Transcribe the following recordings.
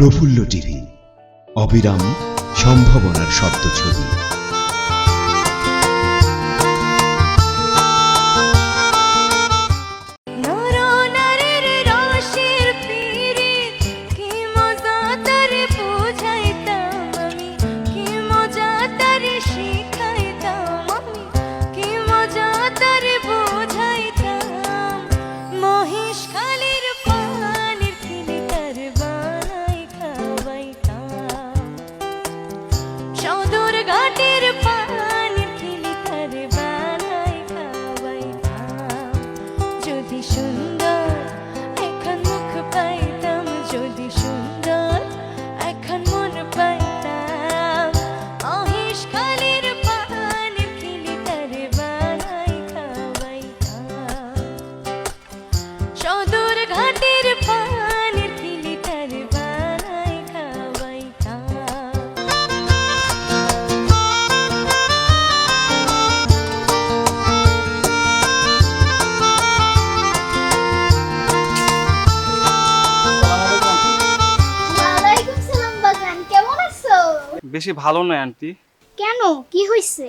প্রফুল্ল TV. অবিরাম সম্ভাবনার শব্দ ছবি। বেশি ভালো নয় আন্টি। কেন? কি হইছে?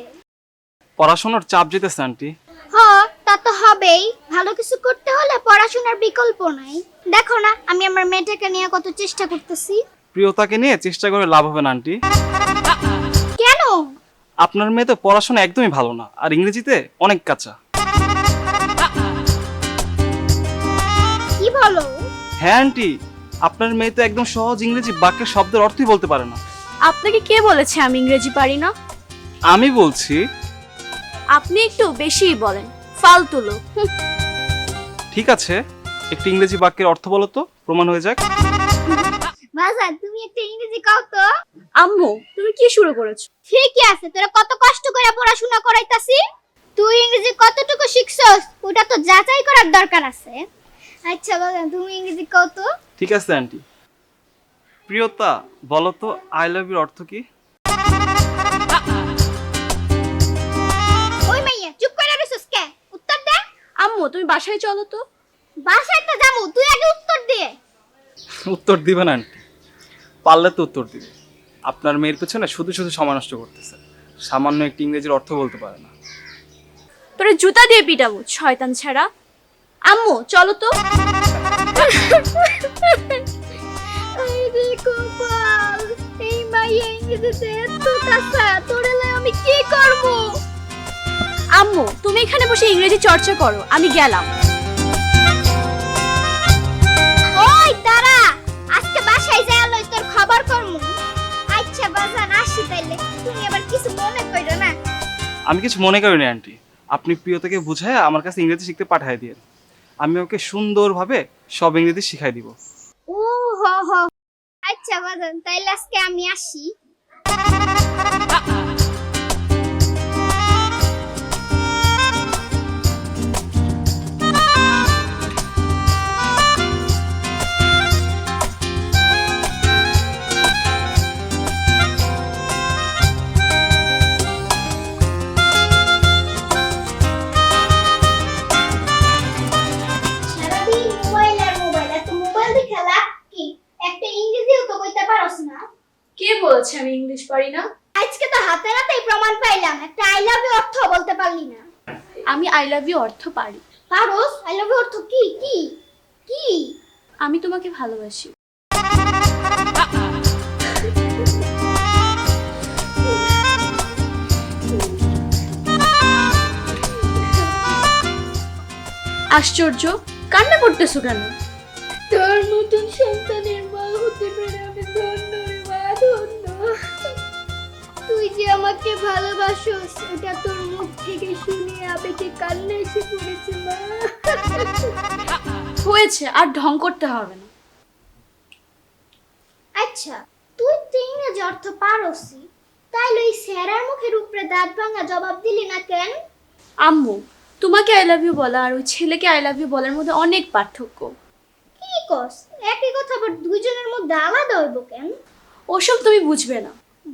পড়াশোনার চাপ যেতেছে আন্টি। হ তা তো হবেই। ভালো কিছু করতে হলে পড়াশোনার বিকল্প নাই। দেখো না আমি আমার মেয়েটাকে নিয়ে কত চেষ্টা করতেছি। প্রিয়তাকে নিয়ে চেষ্টা করে লাভ হবে না আন্টি। কেন? আপনার মেয়ে তো পড়াশোনা একদমই ভালো না আর ইংরেজিতে অনেক কাঁচা। কি বলো? হ্যাঁ আন্টি। আপনার মেয়ে তো একদম সহজ ইংরেজি বাক্যের শব্দের অর্থই বলতে পারে না। আপনাকে কে বলেছে আমি ইংরেজি পারি না? আমি বলছি। আপনি একটু বেশিই বলেন ফালতু লোক। ঠিক আছে একটি ইংরেজি বাক্যের অর্থ বলো তো প্রমাণ হয়ে যাক। বাজান তুমি একটা ইংরেজি কও তো। আম্মু তুমি কি শুরু করেছ? ঠিকই আছে তোরা কত কষ্ট করে পড়াশোনা করাইতাছি। তুই ইংরেজি কতটুকু শিখছস ওটা তো যাচাই করার দরকার আছে। আচ্ছা বাগান তুমি ইংরেজি কও তো। ঠিক আছে আন্টি। প্রিয়তা বলো তো আই লাভ ইউর অর্থ কি? ওই মাইয়া চুপ করে রইছস কে? উত্তর দে। আম্মু তুমি বাসায় চলো তো। বাসায় তো যাব তুই আগে উত্তর দে। উত্তর দিবেন আন্টি। পারলে তো উত্তর দিবে। আপনার মেয়ের পেছনে শুধু শুধু সময় নষ্ট করতেছে। সামান্য একটি ইংরেজির অর্থ বলতে পারে না। তোরে জুতা দিয়ে পিটাবো শয়তান ছাড়া। আম্মু চলো তো। কপাল এই মাইয়া ইংরেজিতে এত কাঁচা তোরে আমি কি করব? আম্মু তুমি এখানে বসে ইংরেজি চর্চা করো আমি গেলাম। ওই তারা আজকে বাসায় যাই লই তোর খবর করমু। আচ্ছা বাজান আসি তাইলে। তুমি আবার কিছু মনে কইরো না? আমি কিছু মনে করি না আন্টি। আপনি প্রিয়তাকে বুঝায় আমার কাছে ইংরেজি শিখতে পাঠায় দিয়ে আমি ওকে সুন্দরভাবে সব ইংরেজি শিখাই দিব। ও হ হ আচ্ছা বাজান তাইলে আজকে আমি আসি। লাভ ইউ অর্থ পারি। পারস? আই লাভ ইউ অর্থ কি? কি? কি? আমি তোমাকে ভালোবাসি। আশ্চর্য কান্না করতেছো কেন? তোর নতুন সন্তানের আমাকে ভালোবাসোস এটা তোর মুখ থেকে শুনে আবেগে কান্না এসে পড়েছে মা? হয়েছে আর ঢং করতে হবে না। আচ্ছা তুই তো ইংরেজি অর্থ পারসি তাইলে ওই স্যারের মুখের উপরে দাঁত ভাঙা জবাব দিলি না কেন? আম্মু তোমাকে আই লাভ ইউ বলা আর ওই ছেলেকে আই লাভ ইউ বলার মধ্যে অনেক পার্থক্য। কি কস? একই কথা আবার দুইজনের মধ্যে আলাদা হইব কেন? ওসব তুমি বুঝবে না।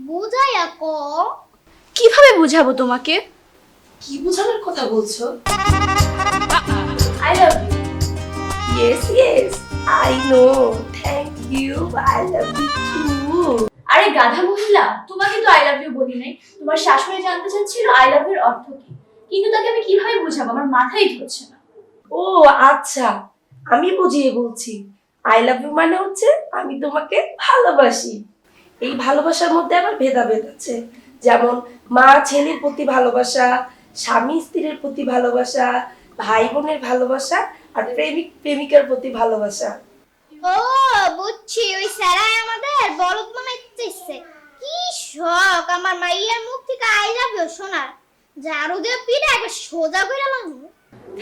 বুঝাইয়া ক? কীভাবে বুঝাবো তোমাকে? কি বোঝানোর কথা বলছো? I love you yes yes I know thank you I love you too আরে গাধা মহিলা তোমাকে তো আই লাভ ইউ বলি নাই। তোমার শাশুড়ি জানতে চাচ্ছিল আই লাভ এর অর্থ কি। কিন্তু তাকে আমি কীভাবে বুঝাবো? আমার মাথায় ধরছে না। ও আচ্ছা। আমি বুঝিয়ে বলছি। আই লাভ ইউ মানে হচ্ছে আমি তোমাকে ভালোবাসি। এই ভালোবাসার মধ্যে আবার ভেদাভেদ আছে। যেমন মা ছেলের প্রতি ভালোবাসা স্বামী স্ত্রীর প্রতি ভালোবাসা ভাই বোনের ভালোবাসা আর প্রেমিক প্রেমিকার প্রতি ভালোবাসা। ও বুঝছি ওই স্যারাই আমাদের বলদ বানাইতে চাইছে। কি শখ আমার মাইয়ার মুখ থেকে আই লাভ ইউ শোনার ঝাড়ু দিয়ে পিঠে একবার সোজা করে লাগবো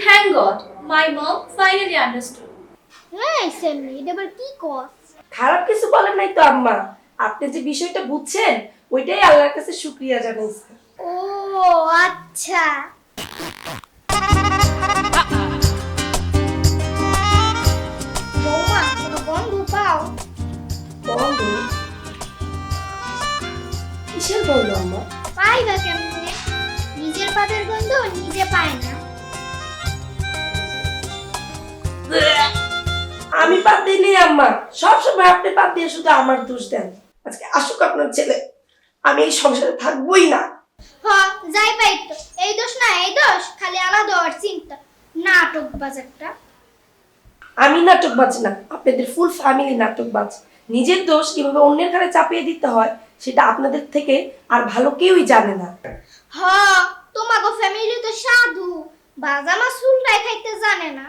thank God my mom finally understood হ্যাঁ সেমনি এটা আবার কি কস খারাপ কিছু বলেন নাই তো আম্মা। আপনি যে বিষয়টা বুঝছেন ওইটাই আল্লাহর কাছে শুক্রিয়া জানাইছে ও আচ্ছা। বৌমা কোনো বন্ধু পাও? বন্ধ? কিসের বলল আম্মা? পাই বা কেমনে? নিজের পাতের গন্ধ নিজে পায় না। আমি আম্মা। সবসময় আপনি বাদ দিয়ে শুধু আমার দোষ দেন। আজকে আসুক আপনার ছেলে। আমি এই সংসারে থাকবোই না। হ যাই পাই তো। এই দোষ না এই দোষ খালি আলাদা আর চিন্তা। নাটক বাজারটা আমি নাটক বাজ না আপনাদের ফুল ফ্যামিলি নাটক বাজ। নিজের দোষ কীভাবে অন্যের ঘাড়ে চাপিয়ে দিতে হয় সেটা আপনাদের থেকে আর ভালো কেউই জানে না। হ তোমাগো ফ্যামিলি তো সাধু বাজামা চুলটাই খাইতে জানে না।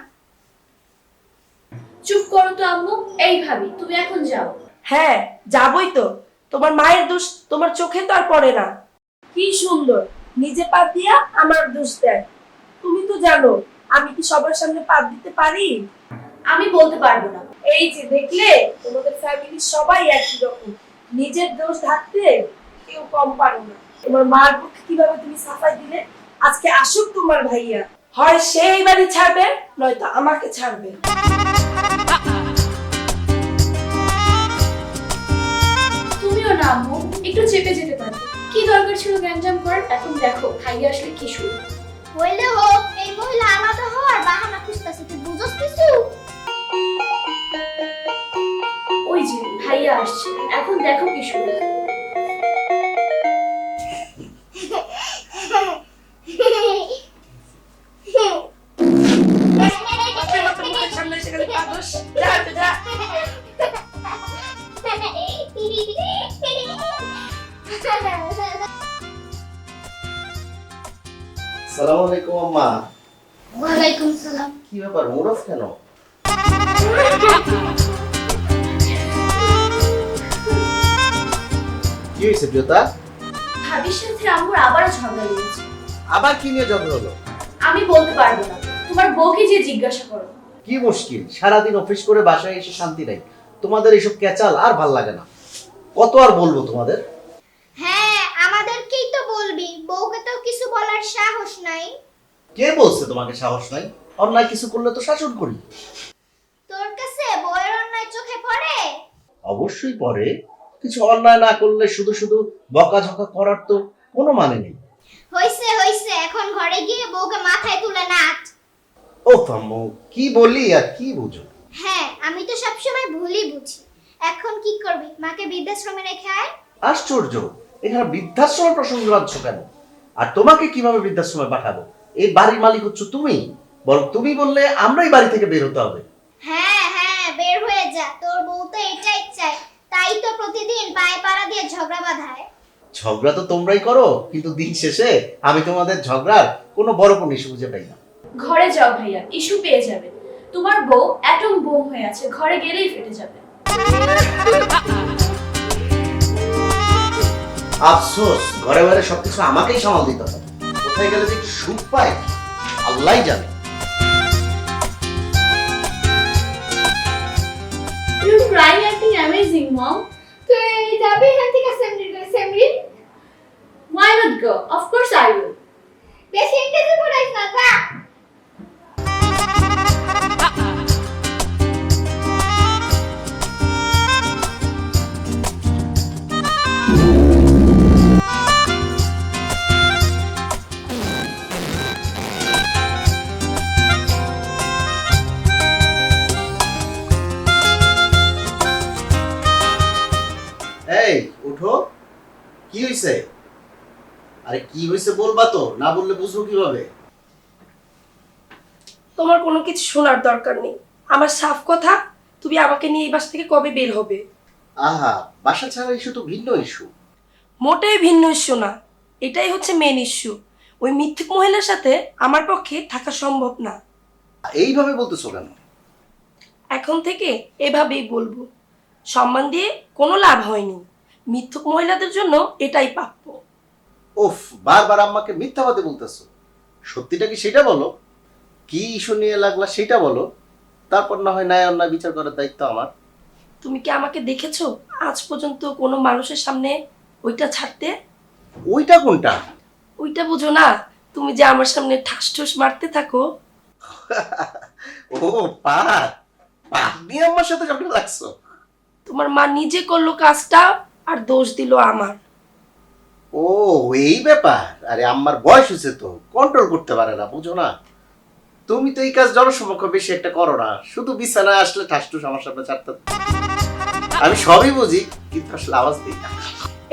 চুপ করো তো আম্মু এই ভাবি তুমি এখন যাও। হ্যাঁ যাবই তো। তোমার মায়ের দোষ তোমার চোখে তো আর পড়ে না। কি সুন্দর। নিজে পাত দিয়া আমার দোষ দেয়। তুমি তো জানো আমি কি সবার সামনে পাত দিতে পারি? আমি বলতে পারব না। এই যে দেখলে তোমাদের ফ্যামিলির সবাই একই রকম। নিজের দোষ ঢাকতে কেউ কম পারো না। তোমার মার পক্ষে কীভাবে তুমি সাফাই দিলে? আজকে আসুক তোমার ভাইয়া। হয় সেই বাড়ি ছাড়বে নয়তো আমাকে ছাড়বে। একটু চেপে যেতে পারে। কি দরকার ছিল গ্যাঞ্জাম করার? এখন দেখো খাইয়ে আসলে কি শুরু? হইলে হোক এই মহিলা আলাদা হওয়ার বাহানা খুঁজতেছে তুই বুঝস কিছু? ওই যে ভাইয়া আসছে। এখন দেখো কি শুরু ভাবির সাথে আম্মুর আবারও ঝগড়া লেগেছে। আবার কি নিয়ে ঝগড়া হলো? আমি বলতে পারব না। তোমার বউকে যে জিজ্ঞাসা করো। কি মুশকিল? সারাদিন অফিস করে বাসায় এসে শান্তি নাই। তোমাদের এইসব ক্যাচাল আর ভালো লাগে না। কত আর বলব তোমাদের? হ্যাঁ আমাদেরকেই তো বলবি। বউকে তো কিছু বলার সাহস নাই। কে বলছে তোমাকে সাহস নাই? অন্যায় কিছু করলে তো শাসন করি। তোর কাছে বউয়ের অন্যায় চোখে পড়ে? অবশ্যই পরে কিছু অন্যায় না করলে শুধু শুধু বকাঝকা করার তো কোনো মানে নেই। হইছে হইছে এখন ঘরে গিয়ে বউকে মাথায় তুলে নাচ। ও আম্মু কি বলি আর কি বুঝো? হ্যাঁ আমি তো সবসময় ভুলই বুঝি। এখন কি করবি? মাকে বৃদ্ধাশ্রমে রেখে আয়। আশ্চর্য! এখানে বৃদ্ধাশ্রম প্রসঙ্গ আনছ কেন? আর তোমাকে কীভাবে বৃদ্ধাশ্রমে পাঠাবো? এই বাড়ির মালিক হচ্ছে তুমি। বরং তুমি বললে আমরাই বাড়ি থেকে বের হতে হবে। হ্যাঁ হ্যাঁ বের হয়ে যা। তোর বউ তো এটাই চায়। তাই তো প্রতিদিন পায়ে পাড়া দিয়ে ঝগড়া বাঁধায়। ঝগড়া তো তোমরাই করো কিন্তু দিন শেষে আমি তোমাদের ঝগড়ার কোনো বড় কোনো ইস্যু খুঁজে পাই না। ঘরে যাও ভাইয়া ইস্যু পেয়ে যাবে। তোমার বউ অ্যাটম বোম হয়ে আছে ঘরে গেলেই ফেটে যাবে। আফসোস ঘরে ঘরে সবকিছু আমাকেই সামাল দিতে হবে। কোথায় গেলে যে একটু সুখ পাই আল্লাহ জানে। Acting amazing, mom. তুই যাবি এখান থেকে সেমরি সেমরি Why not go? Of course I will. বেশি আরে কি হয়েছে বলবা তো? না বললে বুঝব কীভাবে? তোমার কোনো কিছু শোনার দরকার নেই। আমার সাফ কথা তুমি আমাকে নিয়ে এই বাস থেকে কবে বের হবে? আহা বাসা ছাড়া ইস্যু তো ভিন্ন ইস্যু মোটেই ভিন্ন ইস্যু না। এটাই হচ্ছে মেন ইস্যু ওই মিথ্যুক মহিলার সাথে আমার পক্ষে থাকা সম্ভব না। এইভাবে বলতেছো কেন? এখন থেকে এভাবেই বলব। সম্মান দিয়ে কোনো লাভ হয়নি। মিথ্যুক মহিলাদের জন্য এটাই প্রাপ্য। উফ বারবার আম্মাকে মিথ্যাবাদী বলতেছো। সত্যিটা কি সেটা বলো? কি ইস্যু নিয়ে লাগলা সেটা বলো। তারপর না হয় ন্যায় অন্যায় বিচার করার দায়িত্ব আমার। তুমি কি আমাকে দেখেছ? আজ পর্যন্ত কোনো মানুষের সামনে ওইটা ছাড়তে? ওইটা কোনটা? ওইটা বুঝো না। তুমি যে আমার সামনে ঠাস ঠুস মারতে থাকো। ও পাত পাত নিয়ে আমার সাথে ঝগড়া লাগছো। তোমার মা নিজে করল কাজটা আর দোষ দিল আমার। ও এই ব্যাপার। আরে আম্মার বয়স হয়েছে তো কন্ট্রোল করতে পারে না বুঝো না। তুমি তো এই কাজ জনসমক্ষ বেশি একটা করো না শুধু বিছানায় আসলে ঠাসটুস আমার সামনে আমি সবই বুঝি কিন্তু আসলে আওয়াজ দিই না।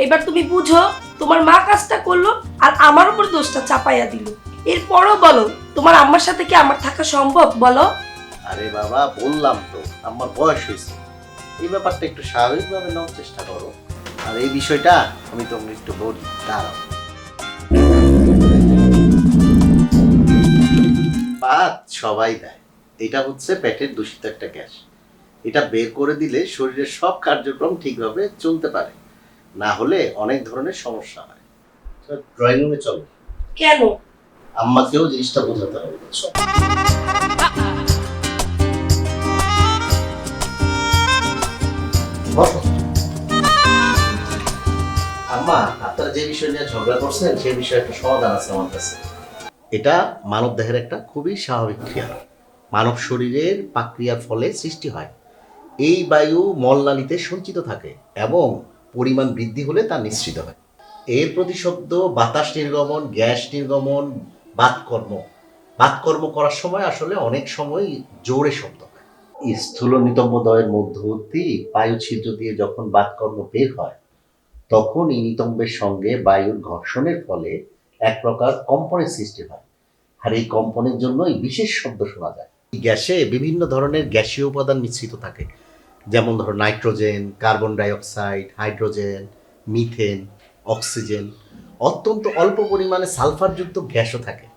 এবার তুমি বুঝো তোমার মা কাজটা করল আর আমার উপর দোষটা চাপাইয়া দিল। এরপরও বলো তোমার আম্মার সাথে কি আমার থাকা সম্ভব বলো? আরে বাবা বললাম তো আমার বয়স হয়েছে। এই ব্যাপারটা একটু স্বাভাবিকভাবে নেওয়ার চেষ্টা করো। আর এই বিষয়টা আমি তোমাকে একটু বলি দাঁড়াও। পাত সবাই দেয়। এটা হচ্ছে পেটের দূষিত একটা গ্যাস। এটা বের করে দিলে শরীরের সব কার্যক্রম ঠিকভাবে চলতে পারে। না হলে অনেক ধরনের সমস্যা হয়। ড্রয়িং রুমে চলো। কেন? আম্মাকেও জিনিসটা বোঝাতে হবে। বসো। আম্মা আপনারা যে বিষয় নিয়ে ঝগড়া করছেন সেই বিষয়ে একটা সমাধান আছে আমার কাছে। এটা মানব দেহের একটা খুবই স্বাভাবিক ক্রিয়া। মানব শরীরের পাক্রিয়ার ফলে সৃষ্টি হয়। এই বায়ু মলনালীতে সঞ্চিত থাকে এবং পরিমাণ বৃদ্ধি হলে তা নিশ্চিত হয়। এর প্রতিশব্দ বাতাস নির্গমন, গ্যাস নির্গমন, বাতকর্ম। বাতকর্ম করার সময় আসলে অনেক সময় জোরে শব্দ হয়। স্থূল নিতম্বদয়ের মধ্যবর্তী বায়ু ছিদ্র দিয়ে যখন বাতকর্ম বের হয় তখন এই নিতম্বের সঙ্গে বায়ুর ঘর্ষণের ফলে এক প্রকার কম্পনের সৃষ্টি হয়। আর এই কম্পনের জন্যই বিশেষ শব্দ শোনা যায়। এই গ্যাসে বিভিন্ন ধরনের গ্যাসীয় উপাদান মিশ্রিত থাকে। যেমন ধরো nitrogen, carbon dioxide, hydrogen, methane, oxygen. অত্যন্ত অল্প পরিমাণে সালফারযুক্ত গ্যাসও থাকে,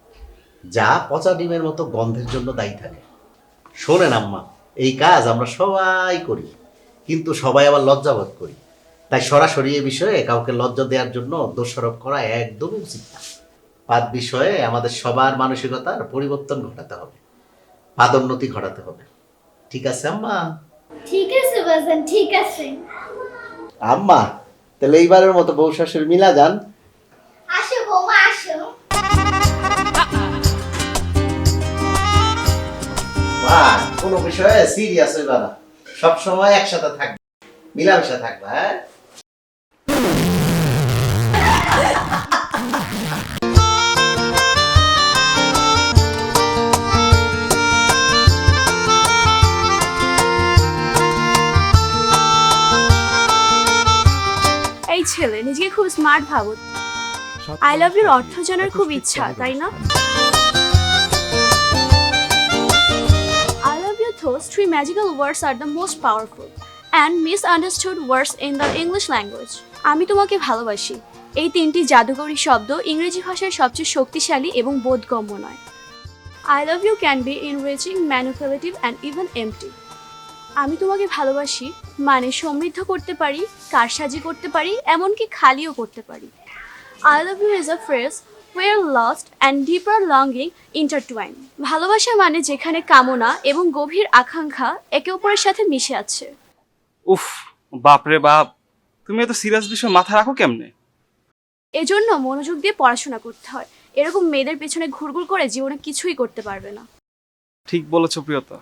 যা পচা ডিমের মতো গন্ধের জন্য দায়ী থাকে। শোনেন আম্মা, এই কাজ আমরা সবাই করি, কিন্তু সবাই আবার লজ্জাবোধ করি। তাই সরাসরি এ বিষয়ে কাউকে লজ্জা দেওয়ার জন্য দোষারোপ করা একদমই উচিত না। পাদ বিষয়ে আমাদের সবার মানসিকতার পরিবর্তন ঘটাতে হবে। পাদোন্নতি ঘটাতে হবে। ঠিক আছে আম্মা? ঠিক আছে বাজান ঠিক আছে। আম্মা তাহলে এইবারের মতো বউ শাশুড়ি মিলা যান। আসো বৌমা আসো। মা কোনো বিষয়ে সিরিয়াস হইবা না। সবসময় একসাথে থাকবে। মিলামেশা থাকবা হ্যাঁ? খুব স্মার্ট ভাবো আই লাভ ইউর অর্থ জানার খুব ইচ্ছা, তাই না? I love you those three magical words are the most powerful. And misunderstood words in the English language আমি তোমাকে ভালোবাসি। এই তিনটি জাদুকরী শব্দ ইংরেজি ভাষার সবচেয়ে শক্তিশালী এবং বোধগম্য নয়। I love you can be enriching manipulative and even empty আমি তোমাকে ভালোবাসি। মানে সমৃদ্ধ করতে পারি কারসাজি করতে পারি এমনকি খালিও করতে পারি। I love you is a phrase where lust and deeper longing intertwine ভালোবাসা মানে যেখানে কামনা এবং গভীর আকাঙ্ক্ষা একে অপরের সাথে মিশে আছে। উফ বাপরে বাপ তুমি এত সিরিয়াস বিষয় মাথায় রাখো কেমনে? এজন্য মনোযোগ দিয়ে পড়াশোনা করতে হয়। এরকম মেয়েদের পেছনে ঘুরঘুর করে জীবনে কিছুই করতে পারবে না। ঠিক বলেছ প্রিয়তা।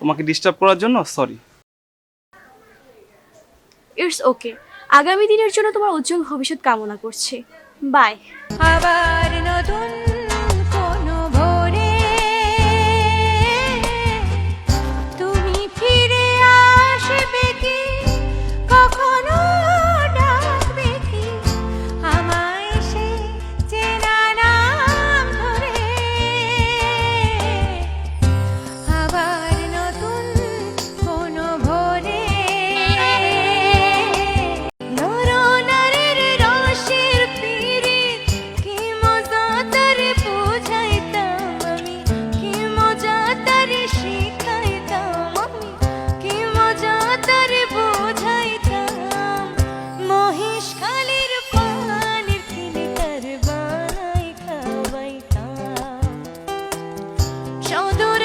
তোমাকে ডিস্টার্ব করার জন্য সরি ইটস ওকে আগামী দিনের জন্য তোমার উজ্জ্বল ভবিষ্যৎ কামনা করছে। বাই আবার নতুন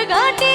காட்டி